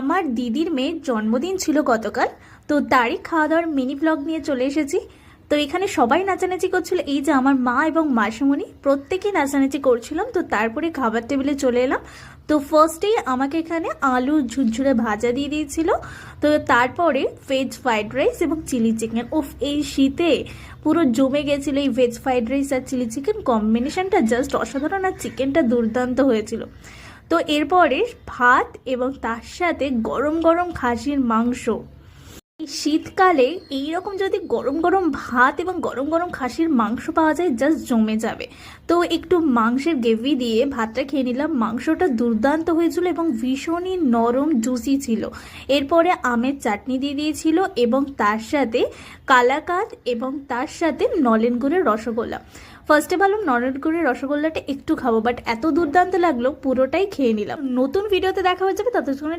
আমার দিদির মেয়ের জন্মদিন ছিল গতকাল, তো তারই খাওয়া দাওয়ার মিনি ব্লগ নিয়ে চলে এসেছি। তো এখানে সবাই নাচানাচি করছিল। এই যে আমার মা এবং মাসিমণি, প্রত্যেকেই নাচানাচি করছিলাম। তো তারপরে খাবার টেবিলে চলে এলাম। তো ফার্স্টেই আমাকে এখানে আলু ঝুরঝুরে ভাজা দিয়ে দিয়েছিল। তো তারপরে ভেজ ফ্রাইড রাইস এবং চিলি চিকেন উফ, এই শীতে পুরো জমে গেছিল এই ভেজ ফ্রাইড রাইস আর চিলি চিকেন কম্বিনেশনটা জাস্ট অসাধারণ আর চিকেনটা দুর্দান্ত হয়েছিল। তো এরপরে ভাত এবং তার সাথে গরম গরম খাসির মাংস। এই শীতকালে এইরকম যদি গরম গরম ভাত এবং গরম গরম খাসির মাংস পাওয়া যায় জাস্ট জমে যাবে। তো একটু মাংসের গ্রেভি দিয়ে ভাতটা খেয়ে নিলাম। মাংসটা দুর্দান্ত হয়েছিল এবং ভীষণই নরম জুসি ছিল। এরপরে আমের চাটনি দিয়ে দিয়েছিল এবং তার সাথে কালাকাঁদ এবং তার সাথে নলেন গুড়ের রসগোল্লা। ফার্স্টে ভাবলাম নলেন গুড়ের রসগোল্লাটা একটু খাব বাট এত দুর্দান্ত লাগল, পুরোটাই খেয়ে নিলাম। নতুন ভিডিওতে দেখা হয়ে যাবে ততক্ষণে